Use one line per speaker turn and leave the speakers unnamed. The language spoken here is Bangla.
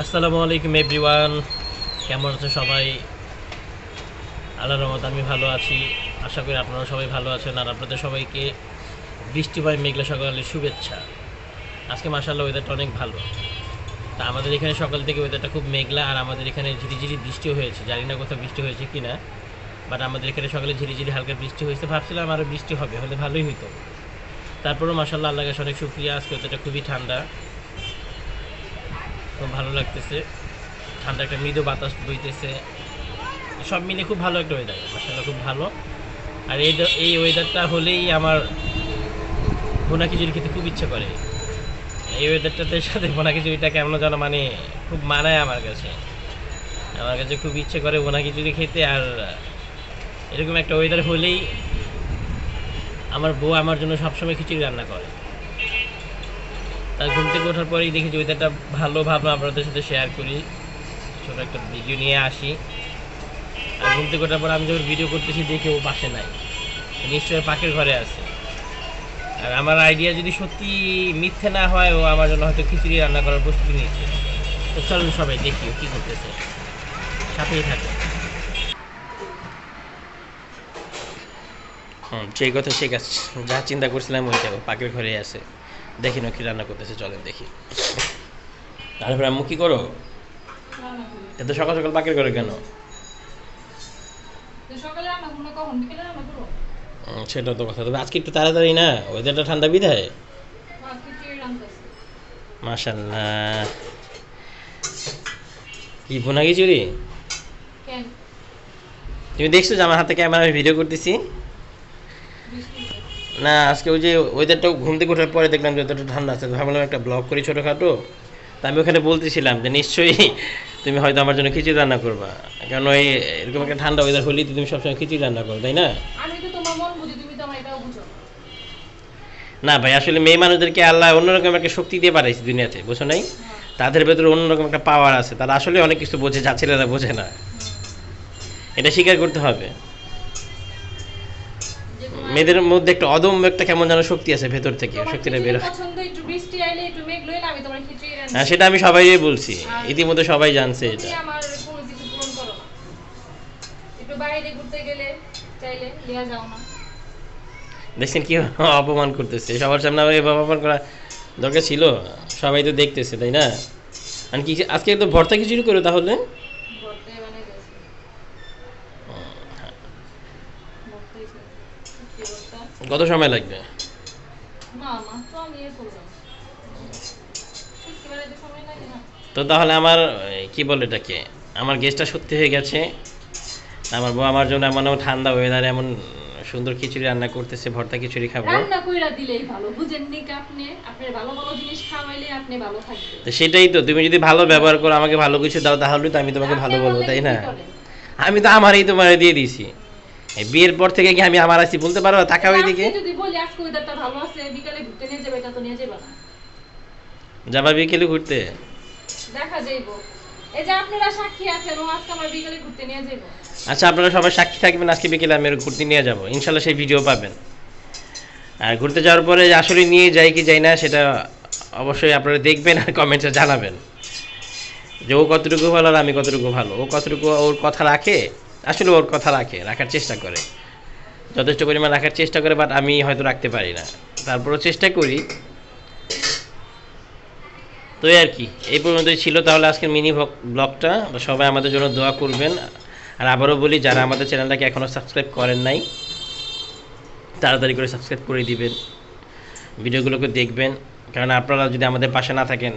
আসসালামু আলাইকুম এভরিওয়ান। কেমন আছে সবাই? আল্লাহ রহমত আমি ভালো আছি। আশা করি আপনারা সবাই ভালো আছেন আর আপনাদের সবাইকে বৃষ্টিময় মেঘলা সকালের শুভেচ্ছা। আজকে মাসাল্লাহ ওয়েদারটা অনেক ভালো। তা আমাদের এখানে সকাল থেকে ওয়েদারটা খুব মেঘলা আর আমাদের এখানে ঝিরিঝিরি বৃষ্টি হয়েছে। জানি না কোথাও বৃষ্টি হয়েছে কি না বাট আমাদের এখানে সকালে ঝিরিঝিরি হালকা বৃষ্টি হয়েছে। ভাবছিলাম আরও বৃষ্টি হবে, হলে ভালোই হতো তারপরেও মাসাল্লাহ আল্লাহ কাছে অনেক সুক্রিয়া আজকে ওয়েদারটা খুবই ঠান্ডা। খুব ভালো লাগতেছে। ঠান্ডা একটা মৃদু বাতাস বইতেছে। সব মিলে খুব ভালো একটা ওয়েদার মাসাল্লাহ খুব ভালো। আর এই এই ওয়েদারটা হলেই আমার বোনা খিচুড়ি খেতে খুব ইচ্ছে করে। এই ওয়েদারটাতে সাথে বোনা খিচুড়িটা কেমন যেন মানে খুব মানায় আমার কাছে। আমার কাছে খুব ইচ্ছে করে বোনা খিচুড়ি খেতে আর এরকম একটা ওয়েদার হলেই আমার বউ আমার জন্য সবসময় খিচুড়ি রান্না করে। ঘুম থেকে ওঠার পরেই দেখি যে ওয়েদারটা ভালো ভাবলাম আপনাদের সাথে শেয়ার করি। ছোটো একটা ভিডিও নিয়ে আসি। আর ঘুম থেকে ওঠার পর আমি যখন ভিডিও করতেছি, দেখি ও পাশে নাই। নিশ্চয়ই পাখির ঘরে আছে। আর আমার আইডিয়া যদি সত্যি মিথ্যে না হয়, ও আমার জন্য হয়তো খিচুড়ি রান্না করার প্রস্তুতি নিচ্ছে। তো চলুন সবাই দেখি ও কী করতেছে। সাথেই থাকে হুম সেই কথা সে কাজ যা চিন্তা করছিলাম, ওইটা পাখির ঘরে আছে। দেখি না কি রান্না করতেছে চলেন দেখি। তারপরে আম্মু কি করো? এত সকাল সকাল পাখির করে কেন? সেটা তো কথা তবে আজকে একটু তাড়াতাড়ি না? ওয়েদারটা ঠান্ডা বিধায়? মাশাল্লাহ। কি বোনা খিচুড়ি তুমি দেখছ যে আমার হাতে ক্যামেরা আমি ভিডিও করতেছি না আজকে ওই যে ওয়েদারটা ঘুম থেকে ওঠার পরে দেখলাম যে যতটা ঠান্ডা আছে ভাবলাম একটা ব্লগ করি ছোটোখাটো। তা আমি ওখানে বলতেছিলাম যে নিশ্চয়ই তুমি হয়তো আমার জন্য খিচুড়ি রান্না করবা। কারণ ওই এরকম একটা ঠান্ডা ওয়েদার হলেই তো তুমি সবসময় খিচুড়ি রান্না করো তাই না? না ভাই আসলে মেয়ে মানুষদেরকে আল্লাহ অন্যরকম একটা শক্তি দিয়ে পাঠাইছে দুনিয়াতে বুঝো নাই? তাদের ভেতরে অন্যরকম একটা পাওয়ার আছে তারা আসলে অনেক কিছু বোঝে যা ছেলেরা বোঝে না। এটা স্বীকার করতে হবে। মেয়েদের মধ্যে একটা অদম্য একটা কেমন যেন শক্তি আছে ভেতর থেকে শক্তিটা বের হয়। হ্যাঁ সেটা আমি সবাই বলছি। ইতিমধ্যে সবাই জানছে এটা।
আমার
দেখছেন কি অপমান করতেছে। সবার সামনে এভাবে অপমান করা দরকার ছিল। সবাই তো দেখতেছে তাই না? আর কি আজকে তো ভর্তা খিচুড়ি করো তাহলে
ঘরতে বানিয়ে দিয়েছি ভর্তাই ছিল। সত্যি ভর্তা।
কত সময় লাগবে?
ইয়ে
তো তাহলে আমার কি বলে এটাকে? আমার গেস্টটা সত্যি হয়ে গেছে। আমার বউ আমার জন্য এমন ঠান্ডা ওয়েদারে এমন সুন্দর খিচুড়ি রান্না করতেছে ভর্তা খিচুড়ি খাব।
রান্না কইরা দিলেই ভালো বুঝেন নি আপনি? আপনার ভালো ভালো জিনিস খাওয়াইলে আপনি ভালো থাকবেন।
তো সেটাই তো তুমি যদি ভালো ব্যবহার করো আমাকে ভালো কিছু দাও তাহলে তো আমি তোমাকে ভালো বলব তাই না? আমি তো আমারই তোমার দিয়ে এই বিয়ের পর থেকে কি আমি আমার আছি বলতে পারো? তাকাও এদিকে।
আজকে যদি বলি আজকে ওয়েদারটা ভালো আছে বিকালে ঘুরতে নিয়ে যাবে এটা তো নিয়ে যাবে না।
যাবা বিকেলে ঘুরতে?
দেখা যাইবো। এই যে আপনারা সাক্ষী আছেন ও আজকে আমার বিকালে ঘুরতে নিয়ে যাব
আচ্ছা আপনারা সবাই সাক্ষী থাকবেন আজকে বিকেলে আমি ঘুরতে নিয়ে যাব। ইনশাল্লাহ সেই ভিডিও পাবেন। আর ঘুরতে যাওয়ার পরে আসলে নিয়ে যাই কি যাই না সেটা অবশ্যই আপনারা দেখবেন আর কমেন্টসে জানাবেন। যে ও কতটুকু ভালো আর আমি কতটুকু ভালো। ও কতটুকু ওর কথা রাখে আসলে ওর কথা রাখে, রাখার চেষ্টা করে। যথেষ্ট পরিমাণ রাখার চেষ্টা করে বাট আমি হয়তো রাখতে পারি না। তারপরও চেষ্টা করি। তো আর কি, এই পর্যন্তই ছিল। তাহলে আজকের মিনি ব্লগটা। সবাই আমাদের জন্য দোয়া করবেন। আর আবারও বলি, যারা আমাদের চ্যানেলটাকে এখনও সাবস্ক্রাইব করেন নাই, তাড়াতাড়ি করে সাবস্ক্রাইব করে দিবেন। ভিডিওগুলোকে দেখবেন। কারণ আপনারা যদি আমাদের পাশে না থাকেন